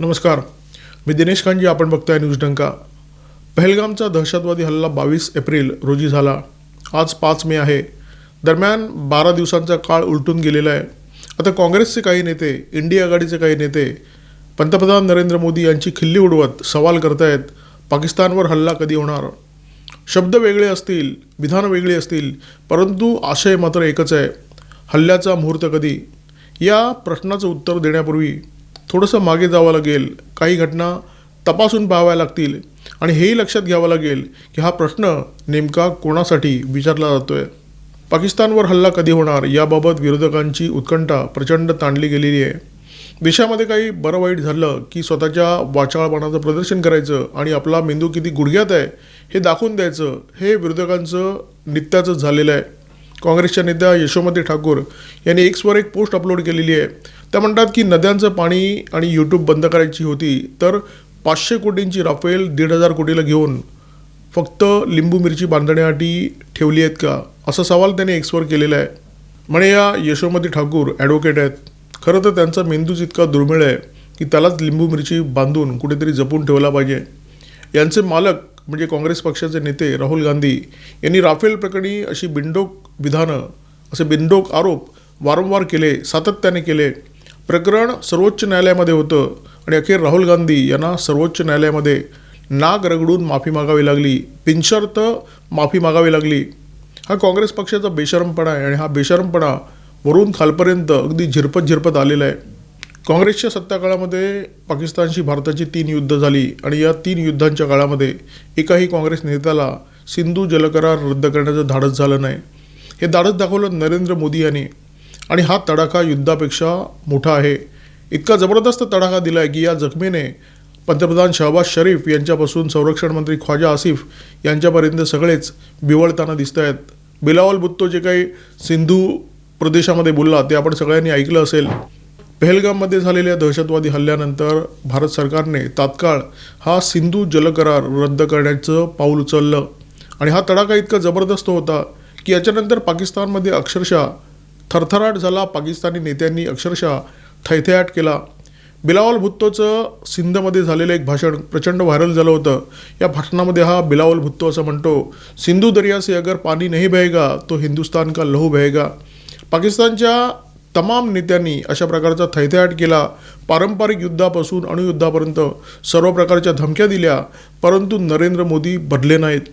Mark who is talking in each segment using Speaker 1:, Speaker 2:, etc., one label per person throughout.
Speaker 1: नमस्कार. मी दिनेश खानजी आपण बघताय न्यूज डंका. पहलगामचा दहशतवादी हल्ला बावीस एप्रिल रोजी झाला. आज पाच मे आहे. दरम्यान बारा दिवसांचा काळ उलटून गेलेला आहे. आता काँग्रेसचे काही नेते इंडिया आघाडीचे काही नेते पंतप्रधान नरेंद्र मोदी यांची खिल्ली उडवत सवाल करतायत पाकिस्तानवर हल्ला कधी होणार? शब्द वेगळे असतील विधान वेगळी असतील परंतु आशय मात्र एकच आहे. हल्ल्याचा मुहूर्त कधी? या प्रश्नाचं उत्तर देण्यापूर्वी थोडंसं मागे जावं लागेल काही घटना तपासून पाहाव्या लागतील आणि हेही लक्षात घ्यावं लागेल की हा प्रश्न नेमका कोणासाठी विचारला जातो आहे पाकिस्तानवर हल्ला कधी होणार याबाबत विरोधकांची उत्कंठा प्रचंड ताणली गेलेली आहे. देशामध्ये काही बरं वाईट झालं की स्वतःच्या वाचाळपणाचं प्रदर्शन करायचं आणि आपला मेंदू किती गुडघ्यात आहे हे दाखवून द्यायचं हे विरोधकांचं नित्याचं झालेलं आहे. काँग्रेसच्या नेत्या यशोमती ठाकूर यांनी एक्सवर एक पोस्ट अपलोड केलेली आहे. त्या म्हणतात की नद्यांचं पाणी आणि यूट्यूब बंद करायची होती तर पाचशे कोटींची राफेल दीड हजार कोटीला घेऊन फक्त लिंबू मिरची बांधण्यासाठी ठेवली आहेत का? असा सवाल त्याने एक्सवर केलेला आहे. म्हणे या यशोमती ठाकूर ॲडव्होकेट आहेत. खरं तर त्यांचा मेंदूच इतका दुर्मिळ आहे की त्यालाच लिंबू मिरची बांधून कुठेतरी जपून ठेवला पाहिजे. यांचे मालक म्हणजे काँग्रेस पक्षाचे नेते राहुल गांधी यांनी राफेल प्रकरणी अशी बिंडोक विधानं असे बिंडोक आरोप वारंवार केले सातत्याने केले. प्रकरण सर्वोच्च न्यायालयामध्ये होतं आणि अखेर राहुल गांधी यांना सर्वोच्च न्यायालयामध्ये नाक रगडून माफी मागावी लागली पिंशर्त माफी मागावी लागली. हा काँग्रेस पक्षाचा बेशरमपणा आहे आणि हा बेशरमपणा वरून खालपर्यंत अगदी झिरपत झिरपत आलेला आहे. काँग्रेसच्या सत्ताकाळामध्ये पाकिस्तानशी भारताची तीन युद्ध झाली आणि या तीन युद्धांच्या काळामध्ये एकाही काँग्रेस नेत्याला सिंधू जलकरार रद्द करण्याचं धाडस झालं नाही. हे धाडस दाखवलं नरेंद्र मोदी यांनी. आणि हा तडाखा युद्धापेक्षा मोठा आहे. इतका जबरदस्त तडाखा दिला आहे की या जखमेने पंतप्रधान शहबाज शरीफ यांच्यापासून संरक्षण मंत्री ख्वाजा आसिफ यांच्यापर्यंत सगळेच बिवळताना दिसत आहेत बिलावल भुत्तो जे काही सिंधू प्रदेशामध्ये बोलला ते आपण सगळ्यांनी ऐकलं असेल. पहलगाममध्ये झालेल्या दहशतवादी हल्ल्यानंतर भारत सरकारने तात्काळ हा सिंधू जलकरार रद्द करण्याचं पाऊल उचललं. आणि हा तडाखा इतका जबरदस्त होता की याच्यानंतर पाकिस्तानमध्ये अक्षरशः थरथराट झाला पाकिस्तानी नेत्यांनी अक्षरशः थैथयाट केला. बिलावल भुत्तोचं सिंधमध्ये झालेलं एक भाषण प्रचंड व्हायरल झालं होतं. या भाषणामध्ये हा बिलावल भुत्तो असं म्हणतो सिंधू दर्या से अगर पाणी नाही बहेगा तो हिंदुस्तान का लहू बहेगा. पाकिस्तानच्या तमाम नेत्यांनी अशा प्रकारचा थैथयाट केला. पारंपरिक युद्धापासून अणुयुद्धापर्यंत सर्व प्रकारच्या धमक्या दिल्या परंतु नरेंद्र मोदी बदले नाहीत.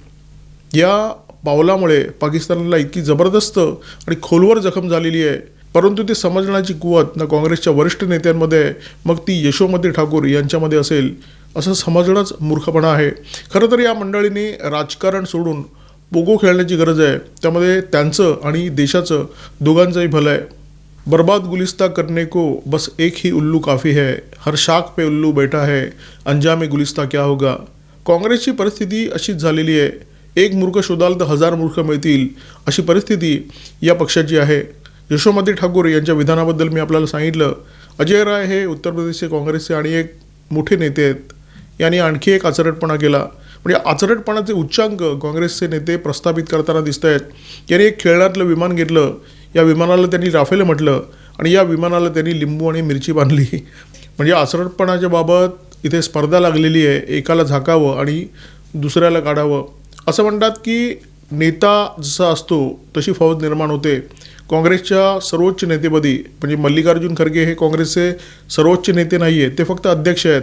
Speaker 1: या पावलामुळे पाकिस्तानला इतकी जबरदस्त आणि खोलवर जखम झालेली आहे. परंतु ते समजण्याची कुवत ना काँग्रेसच्या वरिष्ठ नेत्यांमध्ये मग ती यशोमती ठाकूर यांच्यामध्ये असेल असं समजणंच मूर्खपणा आहे. खरं तर या मंडळींनी राजकारण सोडून पोगो खेळण्याची गरज आहे. त्यामध्ये त्यांचं आणि देशाचं दोघांचंही भलं आहे. बर्बाद गुलिस्ता करने को बस एक ही उल्लू काफ़ी है. हर शाख पे उल्लू बैठा है. अंजामे गुलिस्ता क्या होगा? काँग्रेसची परिस्थिती अशीच झालेली आहे. एक मूर्ख शोधाल तर हजार मूर्ख मिळतील अशी परिस्थिती या पक्षाची आहे. यशोमती ठाकूर यांच्या विधानाबद्दल मी आपल्याला सांगितलं. अजय राय हे उत्तर प्रदेशचे काँग्रेसचे आणि एक मोठे नेते आहेत. यांनी आणखी एक आचरटपणा केला. म्हणजे आचरटपणाचे उच्चांक काँग्रेसचे नेते प्रस्थापित करताना दिसत आहेत यांनी एक खेळण्यातलं विमान घेतलं. या विमानाला त्यांनी राफेल म्हटलं आणि या विमानाला त्यांनी लिंबू आणि मिरची बांधली. म्हणजे आचरटपणाच्या बाबत इथे स्पर्धा लागलेली आहे. एकाला झाकावं आणि दुसऱ्याला काढावं. असं म्हणतात की नेता जसा असतो तशी फौज निर्माण होते. काँग्रेसच्या सर्वोच्च नेतेपदी म्हणजे मल्लिकार्जुन खरगे हे काँग्रेसचे सर्वोच्च नेते नाही आहेत ते फक्त अध्यक्ष आहेत.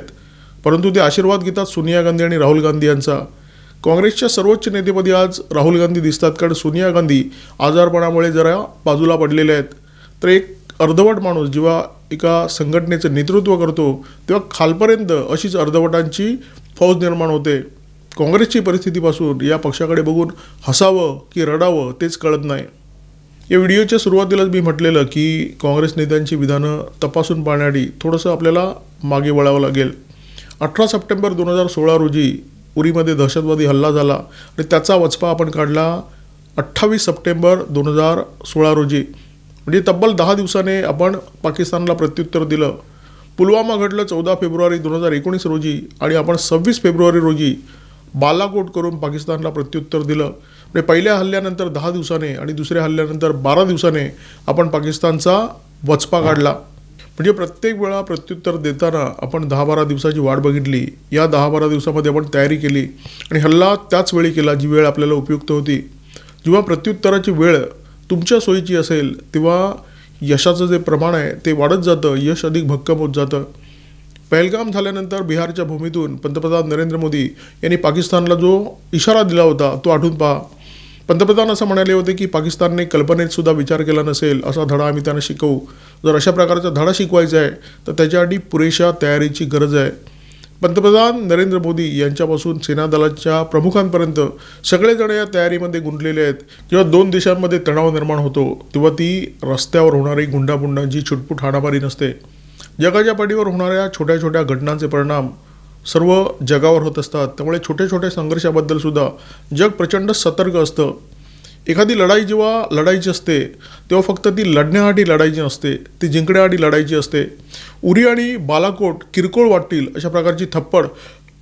Speaker 1: परंतु ते आशीर्वाद घेतात सोनिया गांधी आणि राहुल गांधी यांचा. काँग्रेसच्या सर्वोच्च नेतेपदी आज राहुल गांधी दिसतात कारण सोनिया गांधी आजारपणामुळे जरा बाजूला पडलेले आहेत. तर एक अर्धवट माणूस जेव्हा एका संघटनेचं नेतृत्व करतो तेव्हा खालपर्यंत अशीच अर्धवटांची फौज निर्माण होते. काँग्रेसची परिस्थितीपासून या पक्षाकडे बघून हसावं की रडावं तेच कळत नाही. या व्हिडिओच्या सुरुवातीलाच मी म्हटलेलं की काँग्रेस नेत्यांची विधानं तपासून पाहण्यासाठी थोडंसं आपल्याला मागे वळावं लागेल. अठरा सप्टेंबर दोन हजार सोळा रोजी उरीमध्ये दहशतवादी हल्ला झाला आणि त्याचा वचपा आपण काढला अठ्ठावीस सप्टेंबर दोन हजार सोळा रोजी. म्हणजे तब्बल दहा दिवसाने आपण पाकिस्तानला प्रत्युत्तर दिलं. पुलवामा घडलं चौदा फेब्रुवारी दोन हजार एकोणीस रोजी आणि आपण सव्वीस फेब्रुवारी रोजी बालाकोट करून पाकिस्तानला प्रत्युत्तर दिलं. म्हणजे पहिल्या हल्ल्यानंतर दहा दिवसाने आणि दुसऱ्या हल्ल्यानंतर बारा दिवसाने आपण पाकिस्तानचा वचपा काढला. म्हणजे प्रत्येक वेळा प्रत्युत्तर देताना आपण दहा बारा दिवसाची वाट बघितली. या दहा बारा दिवसामध्ये आपण तयारी केली. आणि हल्ला त्याच वेळी केला जी वेळ आपल्याला उपयुक्त होती. जेव्हा प्रत्युत्तराची वेळ तुमच्या सोयीची असेल तेव्हा यशाचं जे प्रमाण आहे ते वाढत जातं. यश अधिक भक्कम होत जातं. पहलगाम झाल्यानंतर बिहारच्या भूमीतून पंतप्रधान नरेंद्र मोदी यांनी पाकिस्तानला जो इशारा दिला होता तो आठवून पहा. पंतप्रधान असं म्हणाले होते की पाकिस्तानने कल्पनेत सुद्धा विचार केला नसेल असा धडा आम्ही त्यांना शिकवू. जर अशा प्रकारचा धडा शिकवायचा आहे तर त्याच्यासाठी पुरेशा तयारीची गरज आहे. पंतप्रधान नरेंद्र मोदी यांच्यापासून सेनादलाच्या प्रमुखांपर्यंत सगळेजण या तयारीमध्ये गुंतलेले आहेत. जेव्हा दोन देशांमध्ये तणाव निर्माण होतो तेव्हा ती रस्त्यावर होणारी गुंडापुंडांची छुटपूट हाणामारी नसते. जगाच्या पाठीवर होणाऱ्या छोट्या छोट्या घटनांचे परिणाम सर्व जगावर होत असतात. त्यामुळे छोट्या छोट्या संघर्षाबद्दल सुद्धा जग प्रचंड सतर्क असतं. एखादी लढाई जेव्हा लढायची असते तेव्हा फक्त ती लढण्यासाठी लढायची नसते ती जिंकण्यासाठी लढायची असते. उरी आणि बालाकोट किरकोळ वाटतील अशा प्रकारची थप्पड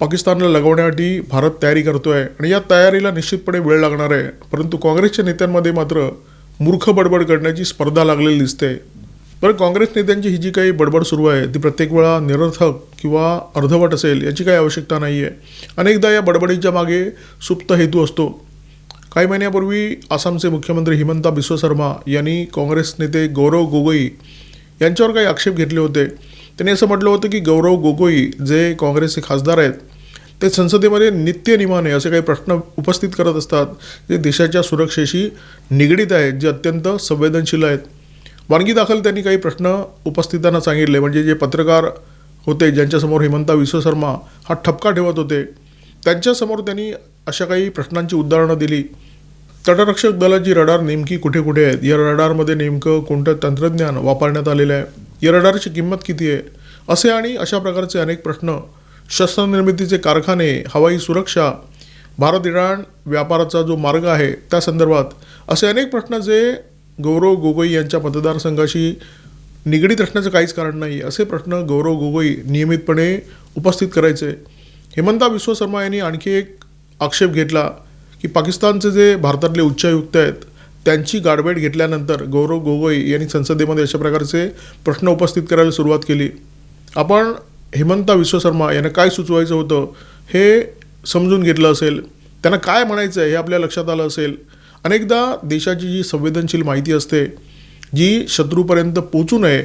Speaker 1: पाकिस्तानला लगवण्यासाठी भारत तयारी करतो आहे आणि या तयारीला निश्चितपणे वेळ लागणार आहे. परंतु काँग्रेसच्या नेत्यांमध्ये मात्र मूर्ख बडबड करण्याची स्पर्धा लागलेली दिसते. बरं काँग्रेस नेत्यांची ही जी काही बडबड सुरू आहे ती प्रत्येक वेळा निरर्थक किंवा अर्धवट असेल याची काही आवश्यकता नाही आहे. अनेकदा या बडबडीच्या मागे सुप्त हेतू असतो. काही महिन्यापूर्वी आसामचे मुख्यमंत्री हिमंता बिस्व शर्मा यांनी काँग्रेस नेते गौरव गोगोई यांच्यावर काही आक्षेप घेतले होते. त्यांनी असं म्हटलं होतं की गौरव गोगोई जे काँग्रेसचे खासदार आहेत ते संसदेमध्ये नित्यनिमाने असे काही प्रश्न उपस्थित करत असतात जे देशाच्या सुरक्षेशी निगडीत आहेत जे अत्यंत संवेदनशील आहेत. वानगी दाखल त्यांनी काही प्रश्न उपस्थितांना सांगितले. म्हणजे जे पत्रकार होते ज्यांच्यासमोर हेमंता विश्व शर्मा हा ठपका ठेवत होते त्यांच्यासमोर त्यांनी अशा काही प्रश्नांची उदाहरणं दिली. तटरक्षक दलाची रडार नेमकी कुठे कुठे आहेत? या रडारमध्ये नेमकं कोणतं तंत्रज्ञान वापरण्यात आलेलं आहे? या रडारची किंमत किती आहे? असे आणि अशा प्रकारचे अनेक प्रश्न. शस्त्रनिर्मितीचे कारखाने हवाई सुरक्षा भारत इराण व्यापाराचा जो मार्ग आहे त्या संदर्भात असे अनेक प्रश्न जे गौरव गोगोई यांच्या मतदारसंघाशी निगडीत असण्याचं काहीच कारण नाही. असे प्रश्न गौरव गोगोई नियमितपणे उपस्थित करायचे. हेमंता विश्व शर्मा यांनी आणखी एक आक्षेप घेतला की पाकिस्तानचे जे भारतातले उच्चायुक्त आहेत त्यांची गाडबेट घेतल्यानंतर गौरव गोगोई यांनी संसदेमध्ये अशा प्रकारचे प्रश्न उपस्थित करायला सुरुवात केली. आपण हेमंता विश्व शर्मा यांना काय सुचवायचं होतं हे समजून घेतलं असेल. त्यांना काय म्हणायचं आहे हे आपल्या लक्षात आलं असेल. अनेकदा देशाची जी संवेदनशील माहिती असते जी शत्रूपर्यंत पोचू नये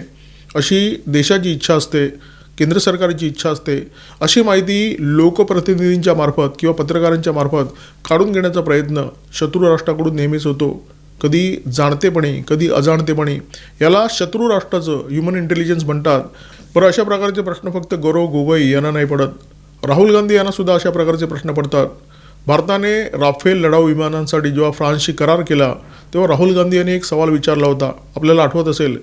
Speaker 1: अशी देशाची इच्छा असते केंद्र सरकारची इच्छा असते अशी माहिती लोकप्रतिनिधींच्या मार्फत किंवा पत्रकारांच्या मार्फत काढून घेण्याचा प्रयत्न शत्रू राष्ट्राकडून नेहमीच होतो. कधी जाणतेपणे कधी अजाणतेपणे याला शत्रू राष्ट्राचं ह्युमन इंटेलिजन्स म्हणतात. पर अशा प्रकारचे प्रश्न फक्त गौरव गोगोई यांना नाही पडत. राहुल गांधी यांना सुद्धा अशा प्रकारचे प्रश्न पडतात. भारताने राफेल लढाऊ विमानांसाठी जेव्हा फ्रान्सशी करार केला तेव्हा राहुल गांधी यांनी एक सवाल विचारला होता. आपल्याला आठवत असेल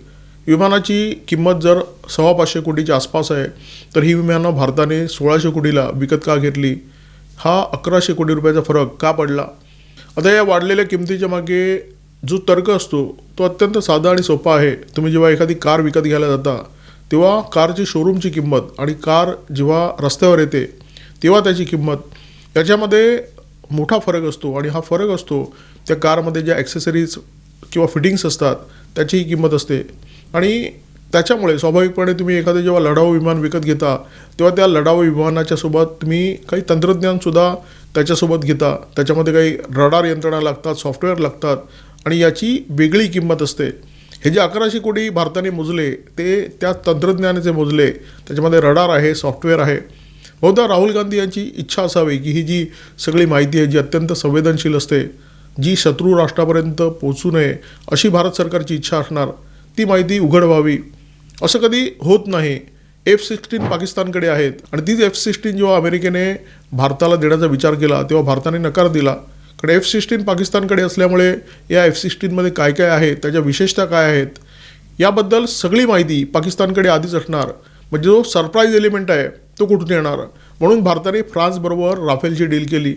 Speaker 1: विमानाची किंमत जर सव्वा पाचशे कोटीच्या आसपास आहे तर ही विमानं भारताने सोळाशे कोटीला विकत का घेतली? हा अकराशे कोटी रुपयाचा फरक का पडला? आता या वाढलेल्या किमतीच्या मागे जो तर्क असतो तो अत्यंत साधा आणि सोपा आहे. तुम्ही जेव्हा एखादी कार विकत घ्यायला जाता तेव्हा कारची शोरूमची किंमत आणि कार जेव्हा रस्त्यावर येते तेव्हा त्याची किंमत याच्यामध्ये मोठा फरक असतो आणि हा फरक असतो त्या कारमध्ये ज्या ॲक्सेसरीज किंवा फिटिंग्स असतात त्याचीही किंमत असते. आणि त्याच्यामुळे स्वाभाविकपणे तुम्ही एखादं जेव्हा लढाऊ विमान विकत घेता तेव्हा त्या लढाऊ विमानाच्या सोबत तुम्ही काही तंत्रज्ञानसुद्धा त्याच्यासोबत घेता. त्याच्यामध्ये काही रडार यंत्रणा लागतात सॉफ्टवेअर लागतात आणि याची वेगळी किंमत असते. हे जे अकराशे कोटी भारताने मोजले ते त्या तंत्रज्ञानाचे मोजले. त्याच्यामध्ये रडार आहे सॉफ्टवेअर आहे. हो बहुधा राहुल गांधी यांची इच्छा असावी की ही जी सगळी माहिती आहे जी अत्यंत संवेदनशील असते जी शत्रू राष्ट्रापर्यंत पोचू नये अशी भारत सरकारची इच्छा असणार ती माहिती उघड व्हावी असं कधी होत नाही. एफ सिक्स्टीन पाकिस्तानकडे आहेत आणि तीच एफ सिक्स्टीन जेव्हा अमेरिकेने भारताला देण्याचा विचार केला तेव्हा भारताने नकार दिला. कारण एफ सिक्स्टीन पाकिस्तानकडे असल्यामुळे या एफ सिक्स्टीनमध्ये काय काय आहे त्याच्या विशेषता काय आहेत याबद्दल सगळी माहिती पाकिस्तानकडे आधीच असणार. म्हणजे जो सरप्राईज एलिमेंट आहे तो कुठून येणार? म्हणून भारताने फ्रान्सबरोबर राफेलची डील केली.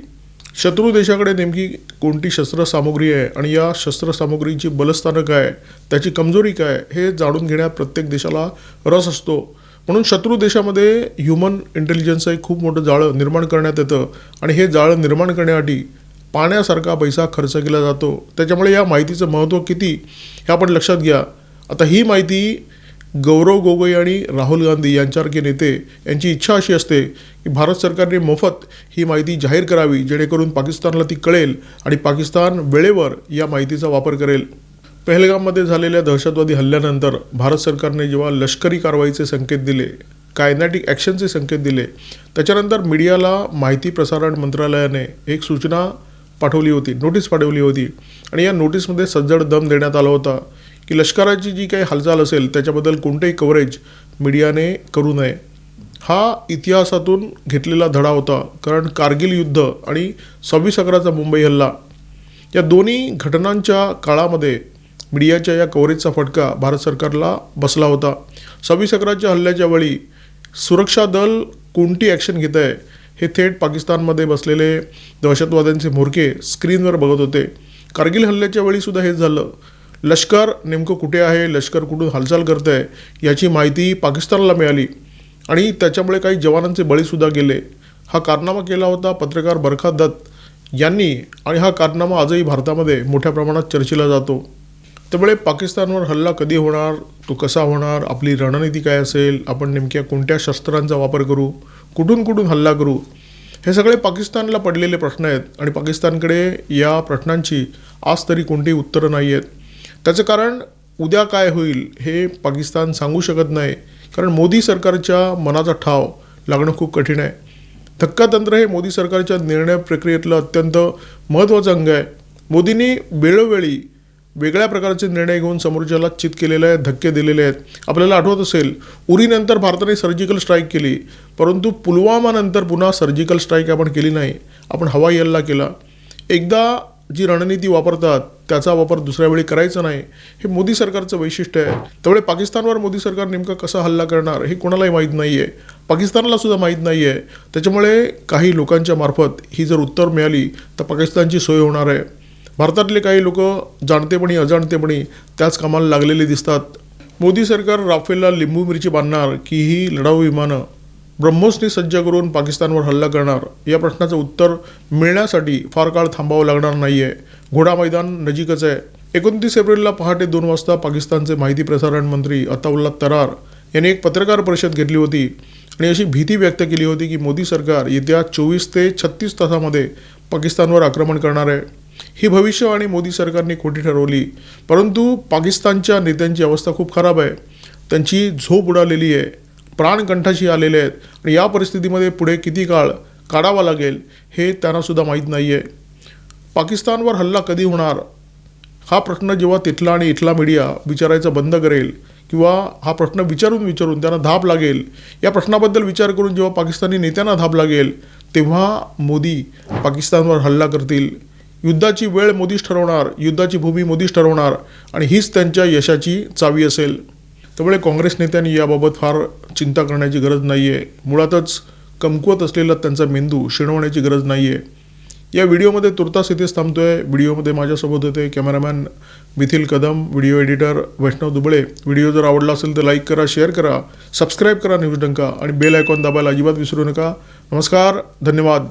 Speaker 1: शत्रू देशाकडे नेमकी कोणती शस्त्रसामुग्री आहे आणि या शस्त्रसामुग्रीची बलस्थानं काय? त्याची कमजोरी काय? हे जाणून घेण्यात प्रत्येक देशाला रस असतो. म्हणून शत्रू देशामध्ये ह्युमन इंटेलिजन्सचं एक खूप मोठं जाळं निर्माण करण्यात येतं आणि हे जाळं निर्माण करण्यासाठी पाण्यासारखा पैसा खर्च केला जातो. त्याच्यामुळे या माहितीचं महत्त्व किती? हे आपण लक्षात घ्या. आता ही माहिती गौरव गोगोई आणि राहुल गांधी यांच्यासारखे नेते यांची इच्छा अशी असते की भारत सरकारने मोफत ही माहिती जाहीर करावी जेणेकरून पाकिस्तानला ती कळेल आणि पाकिस्तान वेळेवर या माहितीचा वापर करेल. पहलगाममध्ये झालेल्या दहशतवादी हल्ल्यानंतर भारत सरकारने जेव्हा लष्करी कारवाईचे संकेत दिले कायनॅटिक ॲक्शनचे संकेत दिले त्याच्यानंतर मीडियाला माहिती प्रसारण मंत्रालयाने एक सूचना पाठवली होती नोटीस पाठवली होती आणि या नोटीसमध्ये सज्जड दम देण्यात आला होता. की लष्कराची जी काही हालचाल असेल त्याच्याबद्दल कोणतंही कव्हरेज मीडियाने करू नये. हा इतिहासातून घेतलेला धडा होता. कारण कारगिल युद्ध आणि सव्वीस अकराचा मुंबई हल्ला या दोन्ही घटनांच्या काळामध्ये मीडियाच्या या कव्हरेजचा फटका भारत सरकारला बसला होता. सव्वीस अकराच्या हल्ल्याच्या वेळी सुरक्षा दल कोणती ॲक्शन घेत आहे हे थेट पाकिस्तानमध्ये बसलेले दहशतवाद्यांचे म्होरके स्क्रीनवर बघत होते. कारगिल हल्ल्याच्या वेळीसुद्धा हेच झालं. लष्कर नेमकं कुठे आहे लष्कर कुठून हालचाल करत आहे याची माहिती पाकिस्तानला मिळाली. आणि त्याच्यामुळे काही जवानांचे बळीसुद्धा गेले. हा कारनामा केला होता पत्रकार बरखा दत्त यांनी आणि हा कारनामा आजही भारतामध्ये मोठ्या प्रमाणात चर्चेला जातो. त्यामुळे पाकिस्तानवर हल्ला कधी होणार तो कसा होणार आपली रणनीती काय असेल आपण नेमक्या कोणत्या शस्त्रांचा वापर करू कुठून कुठून हल्ला करू हे सगळे पाकिस्तानला पडलेले प्रश्न आहेत. आणि पाकिस्तानकडे या प्रश्नांची आज तरी कोणतीही उत्तरं नाही आहेत त्याचं कारण उद्या काय होईल हे पाकिस्तान सांगू शकत नाही. कारण मोदी सरकारच्या मनाचा ठाव लागणं खूप कठीण आहे. धक्कातंत्र हे मोदी सरकारच्या निर्णय प्रक्रियेतलं अत्यंत महत्त्वाचं अंग आहे. मोदींनी वेळोवेळी वेगळ्या प्रकारचे निर्णय घेऊन समोरच्याला चित केलेले आहेत धक्के दिलेले आहेत. आपल्याला आठवत असेल उरीनंतर भारताने सर्जिकल स्ट्राईक केली परंतु पुलवामानंतर पुन्हा सर्जिकल स्ट्राईक आपण केली नाही. आपण हवाई हल्ला केला. एकदा जी रणनीती वापरतात त्याचा वापर दुसऱ्या वेळी करायचा नाही. हे मोदी सरकारचं वैशिष्ट्य आहे. त्यामुळे पाकिस्तानवर मोदी सरकार नेमका कसा हल्ला करणार हे कोणालाही माहीत नाही आहे पाकिस्तानला सुद्धा माहीत नाही आहे त्याच्यामुळे काही लोकांच्या मार्फत ही जर उत्तर मिळाली तर पाकिस्तानची सोय होणार आहे. भारतातले काही लोक जाणतेपणी अजाणतेपणी त्याच कामाला लागलेले दिसतात. मोदी सरकार राफेलला लिंबू मिरची बांधणार की ही लढाऊ विमानं ब्रह्मोसने सज्ज करून पाकिस्तानवर हल्ला करणार या प्रश्नाचं उत्तर मिळण्यासाठी फार काळ थांबावं लागणार नाही आहे घोडा मैदान नजीकच आहे. एकोणतीस एप्रिलला पहाटे दोन वाजता पाकिस्तानचे माहिती प्रसारण मंत्री अताउल्ला तरार यांनी एक पत्रकार परिषद घेतली होती आणि अशी भीती व्यक्त केली होती की मोदी सरकार येत्या चोवीस ते छत्तीस तासामध्ये पाकिस्तानवर आक्रमण करणार आहे. ही भविष्यवाणी मोदी सरकारने खोटी ठरवली परंतु पाकिस्तानच्या नेत्यांची अवस्था खूप खराब आहे. त्यांची झोप उडालेली आहे. प्राणकंठाशी आलेले आहेत. आणि या परिस्थितीमध्ये पुढे किती काळ काढावा लागेल हे त्यांनासुद्धा माहीत नाही आहे पाकिस्तानवर हल्ला कधी होणार? हा प्रश्न जेव्हा तिथला आणि इथला मीडिया विचारायचा बंद करेल किंवा हा प्रश्न विचारून विचारून त्यांना धाप लागेल या प्रश्नाबद्दल विचार करून जेव्हा पाकिस्तानी नेत्यांना धाप लागेल तेव्हा मोदी पाकिस्तानवर हल्ला करतील. युद्धाची वेळ मोदीच ठरवणार युद्धाची भूमी मोदीच ठरवणार आणि हीच त्यांच्या यशाची चावी असेल. त्यामुळे काँग्रेस नेत्यांनी याबाबत फार चिंता करण्याची गरज नाही आहे मुळातच कमकुवत असलेला त्यांचा मेंदू शिणवण्याची गरज नाही आहे या व्हिडिओमध्ये तुर्तास इथेच थांबतोय. व्हिडिओमध्ये माझ्यासोबत होते cameraman Mithil Kadam video editor Vaishnav Dubale. Video जर आवडला असेल तर लाईक करा शेअर करा सबस्क्राईब करा न्यूज डंका आणि बेल आयकॉन दाबायला अजिबात विसरू नका. नमस्कार धन्यवाद.